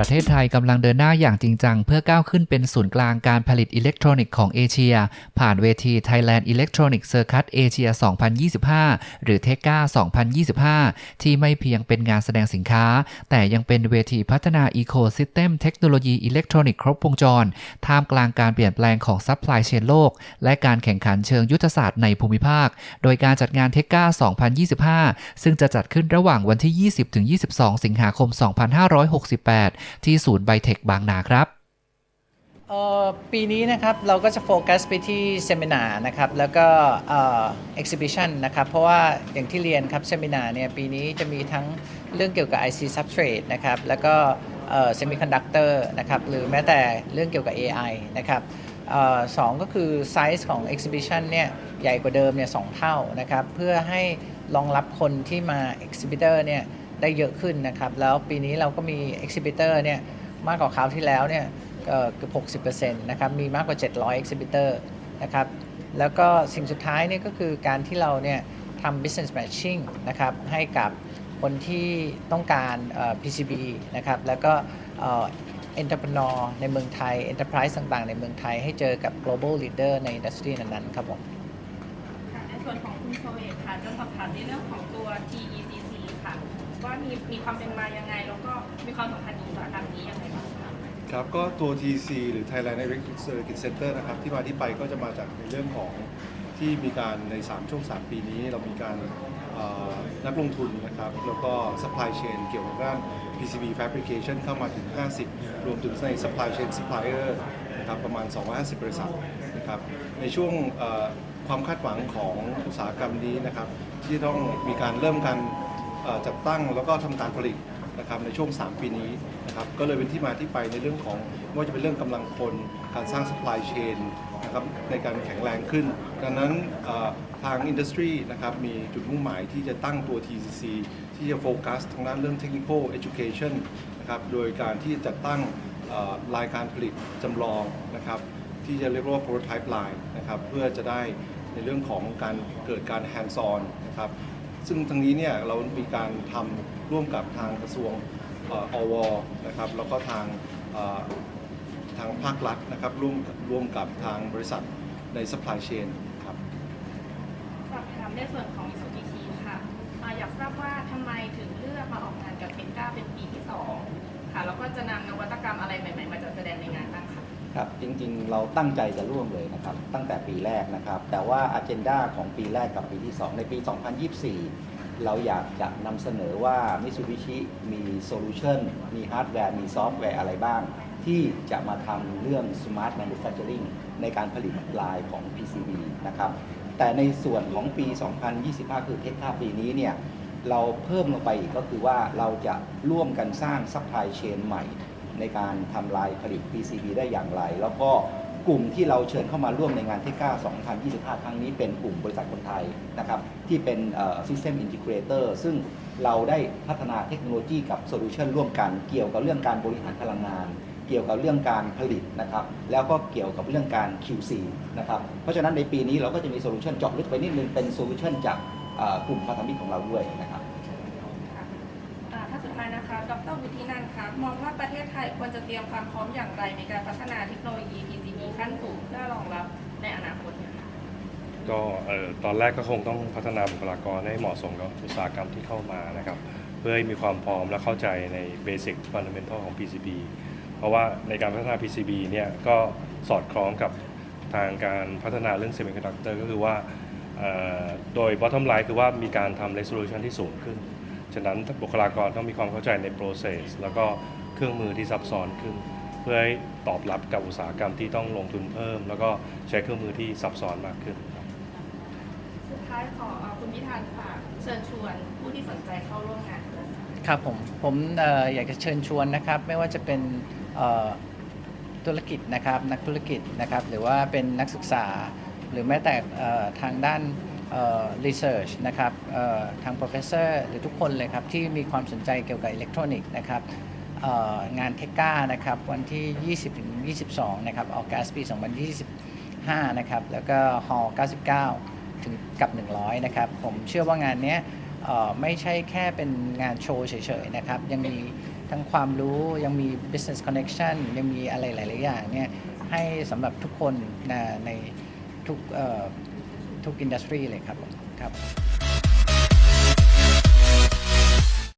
ประเทศไทยกำลังเดินหน้าอย่างจริงจัง เพื่อก้าวขึ้นเป็นศูนย์กลางการผลิตอิเล็กทรอนิกส์ของเอเชีย ผ่านเวที Thailand Electronic Circuit Asia 2025 หรือเทกา2025 ที่ไม่เพียงเป็นงานแสดงสินค้า แต่ยังเป็นเวทีพัฒนาอีโค y ิสเต็มเทคโนโลยีอิเล็กทรอนิกส์ครบวงจร ท่ามกลางการเปลี่ยนแปลงของซัพพลายเชนโลก และการแข่งขันเชิงยุทธศาสตร์ในภูมิภาค โดยการจัดงานเทกา2025 ซึ่งจะจัดขึ้นระหว่างวันที่ 20-22 สิงหาคม 2568ที่ศูนย์ไบเทคบางนาครับปีนี้นะครับเราก็จะโฟกัสไปที่เซมินานะครับแล้วก็เอ่อ exhibition นะครับเพราะว่าอย่างที่เรียนครับเซมินาเนี่ยปีนี้จะมีทั้งเรื่องเกี่ยวกับ IC substrate นะครับแล้วก็เอ่อ semiconductor นะครับหรือแม้แต่เรื่องเกี่ยวกับ AI นะครับออสองก็คือไซส์ของ exhibition เนี่ยใหญ่กว่าเดิมเนี่ยสองเท่านะครับเพื่อให้รองรับคนที่มา exhibitor เนี่ย ได้เยอะขึ้นนะครับ แล้วปีนี้เราก็มี exhibitor เนี่ยมากกว่าคราวที่แล้วเนี่ยเอ่อเกือบ60%นต์นะครับ มีมากกว่า700 exhibitor นะครับ แล้วก็สิ่งสุดท้ายเนี่ยก็คือการที่เราเนี่ยทำ business matching นะครับ ให้กับคนที่ต้องการ PCB นะครับ แล้วก็ entrepreneur ในเมืองไทย enterprise ต่างๆ ในเมืองไทย ให้เจอกับ global leader ใน industry นั้นๆ ครับผมในส่วนของคุณโซเอกค่ะจะสอบถามในเรื่องของตัว TECC ค่ะ ว่ามีมีความเป็นมายังไง แล้วก็มีความสำคัญกับอุตสาหกรรมนี้ยังไงบ้างคะครับก็ตัว TC หรือ Thailand Electric Circuit Center นะครับที่มาที่ไปก็จะมาจากในเรื่องของที่มีการใน 3 ช่วง 3 ปีนี้ เรามีการเอ่อนักลงทุนนะครับ แล้วก็ supply chain เกี่ยวกับด้าน PCB fabrication เข้ามาถึง 50 รวมถึงใน supply chain supplier นะครับประมาณ 250 บริษัทนะครับในช่วงเอ่อความคาดหวังของอุตสาหกรรมนี้นะครับ ที่ต้องมีการเริ่มการ จัดตั้งแล้วก็ทำการผลิตนะครับในช่วง 3 ปีนี้นะครับก็เลยเป็นที่มาที่ไปในเรื่องของไม่ว่าจะเป็นเรื่องกำลังคนการสร้าง supply chain นะครับในการแข็งแรงขึ้น ดังนั้นทางอินดัสทรีนะครับมีจุดมุ่งหมายที่จะตั้งตัว TCC ที่จะโฟกัสทางด้านเรื่อง technical education นะครับโดยการที่จะตั้งรายการผลิตจำลองนะครับที่จะเรียกว่า prototype line นะครับเพื่อจะได้ในเรื่องของการเกิดการ hands on นะครับ ซึ่งทางนี้เนี่ยเรามีการทำร่วมกับทางกระทรวงอวนะครับแล้วก็ทางทางภาครัฐนะครับร่วมร่วมกับทางบริษัทใน supply chain ครับสอบถามในส่วนของ Mitsubishi ค่ะอยากทราบว่าทำไมถึงเลือกมาออกงานกับเทนก้าเป็นปีที่สองค่ะแล้วก็จะนำนวัตกรรมอะไรใหม่ ๆ มาจัดแสดงในงานบ้าง ครับจริงๆ เราตั้งใจจะร่วมเลยนะครับ ตั้งแต่ปีแรกนะครับ แต่ว่าอ g e n d a ของปีแรกกับปีที่ 2 ในปี 2024 เราอยากจะนำเสนอว่า Mitsubishi มีโซลูชันมีฮาร์ดแวร์ มีซอฟต์แวร์อะไรบ้าง ที่จะมาทำเรื่อง Smart Manufacturing ในการผลิตลายของ PCB นะครับ แต่ในส่วนของปี 2025 คือเทคคาปีนี้เนี่ยเราเพิ่มลงไปอีกก็คือว่าเราจะร่วมกันสร้างซัพพลายเชนใหม่ ในการทำลายผลิต PCB ได้อย่างไร แล้วก็กลุ่มที่เราเชิญเข้ามาร่วมในงานเทก้า2025 ครั้งนี้เป็นกลุ่มบริษัทคนไทยนะครับที่เป็น System Integrator ซึ่งเราได้พัฒนาเทคโนโลยีกับโซลูชันร่วมกัน เกี่ยวกับเรื่องการบริหารพลังงาน เกี่ยวกับเรื่องการผลิตนะครับแล้วก็เกี่ยวกับเรื่องการ QC นะครับเพราะฉะนั้นในปีนี้เราก็จะมีโซลูชันเจาะลึกไปนิดนึงเป็นโซลูชันจากกลุ่มพันธมิตรของเราด้วยนะครับ ค่ะอ่าถ้าสุดท้ายนะคะ ดรวุฒินันท์คะ มองว่าประเทศไทยควรจะเตรียมความพร้อมอย่างไรในการพัฒนาเทคโนโลยี PCB ขั้นสูงเพื่อรองรับในอนาคตเนี่ยคะก็เอ่อตอนแรกก็คงต้องพัฒนาบุคลากรให้เหมาะสมกับอุตสาหกรรมที่เข้ามานะครับ เพื่อให้มีความพร้อมและเข้าใจในเบสิกฟันเดเมนทัลของ PCB เพราะว่าในการพัฒนา PCB เนี่ยก็สอดคล้องกับทางการพัฒนาเรื่อง Semiconductor ก็คือว่าเอ่อโดย bottom line คือว่ามีการทำ resolution ที่สูงขึ้น ฉะนั้นบุคลากรต้องมีความเข้าใจใน process แล้วก็เครื่องมือที่ซับซ้อนขึ้น เพื่อให้ตอบรับกับอุตสาหกรรมที่ต้องลงทุนเพิ่ม แล้วก็ใช้เครื่องมือที่ซับซ้อนมากขึ้นครับสุดท้ายขอเอาคุณพิธานฝากเชิญชวนผู้ที่สนใจเข้าร่วมงานด้วยค่ะครับผมผมเอ่ออยากจะเชิญชวนนะครับไม่ว่าจะเป็นเอ่อธุรกิจนะครับนักธุรกิจนะครับหรือว่าเป็นนักศึกษาหรือแม้แต่เอ่อทางด้าน รีเสิร์ชนะครับทาง professor หรือทุกคนเลยครับ ที่มีความสนใจเกี่ยวกับอิเล็กทรอนิกส์นะครับงานเทก้านะครับ วันที่ 20ถึง22 นะครับออกกสปี 2025 นะครับ แล้วก็ฮอล99 ถึงกับ 100 นะครับ ผมเชื่อว่างานนี้ไม่ใช่แค่เป็นงานโชว์เฉยๆนะครับ ยังมีทั้งความรู้ยังมี business connection ยังมีอะไรหลาย ๆ อย่างเนี่ยให้สำหรับทุกคนในทุก ทุกอินดัสทรีเลยครับครับ